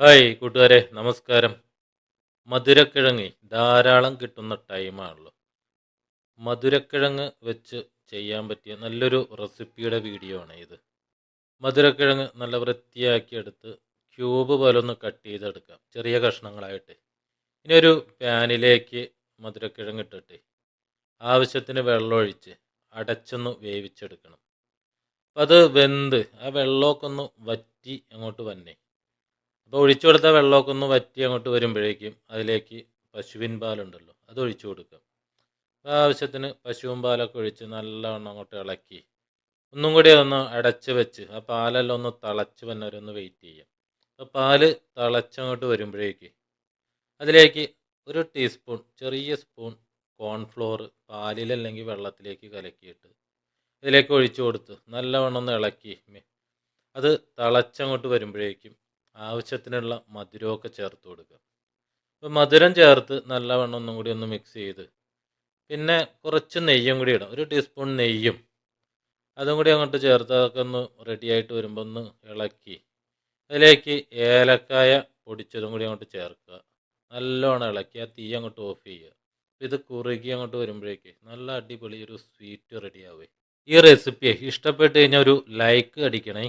Hi കൂട്ടുകാരെ നമസ്കാരം. മധുരക്കിഴങ്ങ് ധാരാളം കിട്ടുന്ന ടൈമാണല്ലോ മധുരക്കിഴങ്ങ് വെച്ച് ചെയ്യാൻ പറ്റിയ നല്ലൊരു റെസിപ്പിയുടെ വീഡിയോ ആണ് ഇത്. മധുരക്കിഴങ്ങ് നല്ല വൃത്തിയാക്കി എടുത്ത് ക്യൂബ് പോലെ ഒന്ന് കട്ട് ചെയ്തെടുക്കാം. ചെറിയ കഷ്ണങ്ങളായിട്ട്. ഇനി ഒരു പാനിലേക്ക് മധുരക്കിഴങ്ങ് ഇട്ടിട്ട് ആവശ്യത്തിന് വെള്ളമൊഴിച്ച് അടച്ചൊന്ന് വേവിച്ചെടുക്കണം. അത് വെന്ത് ആ വെള്ളമൊക്കെ ഒന്ന് വറ്റി അങ്ങോട്ട് വന്നേ. അപ്പോൾ ഒഴിച്ചു കൊടുത്ത വെള്ളമൊക്കെ ഒന്ന് വറ്റി അങ്ങോട്ട് വരുമ്പോഴേക്കും അതിലേക്ക് പശുവിൻ പാലുണ്ടല്ലോ അത് ഒഴിച്ചു കൊടുക്കുക. അപ്പോൾ ആവശ്യത്തിന് പശുവിൻ പാലൊക്കെ ഒഴിച്ച് നല്ലവണ്ണം അങ്ങോട്ട് ഇളക്കി ഒന്നും കൂടി ഒന്ന് അടച്ച് വെച്ച് ആ പാലെല്ലാം ഒന്ന് തിളച്ച് വന്നവരൊന്ന് വെയിറ്റ് ചെയ്യാം. അപ്പോൾ പാൽ തിളച്ചങ്ങോട്ട് വരുമ്പോഴേക്ക് അതിലേക്ക് ഒരു ടീസ്പൂൺ ചെറിയ സ്പൂൺ കോൺഫ്ലോർ പാലിലല്ലെങ്കിൽ വെള്ളത്തിലേക്ക് കലക്കിയിട്ട് ഇതിലേക്ക് ഒഴിച്ചു കൊടുത്ത് നല്ലവണ്ണം ഒന്ന് ഇളക്കി അത് തിളച്ചങ്ങോട്ട് വരുമ്പോഴേക്കും ആവശ്യത്തിനുള്ള മധുരമൊക്കെ ചേർത്ത് കൊടുക്കുക. അപ്പോൾ മധുരം ചേർത്ത് നല്ലവണ്ണം ഒന്നും കൂടി ഒന്ന് മിക്സ് ചെയ്ത് പിന്നെ കുറച്ച് നെയ്യും കൂടി ഇടാം. ഒരു ടീസ്പൂൺ നെയ്യും. അതും കൂടി അങ്ങോട്ട് ചേർത്ത് അതൊക്കെ ഒന്ന് റെഡി ആയിട്ട് വരുമ്പോൾ ഒന്ന് ഇളക്കി. അതിലേക്ക് ഏലക്കായ പൊടിച്ചതും കൂടി അങ്ങോട്ട് ചേർക്കുക. നല്ലോണം ഇളക്കി ആ തീ അങ്ങോട്ട് ഓഫ് ചെയ്യുക. ഇത് കുറുകി അങ്ങോട്ട് വരുമ്പോഴേക്ക് നല്ല അടിപൊളി ഒരു സ്വീറ്റ് റെഡിയാവേ ഈ റെസിപ്പിയെ ഇഷ്ടപ്പെട്ട് കഴിഞ്ഞാൽ ഒരു ലൈക്ക് അടിക്കണേ.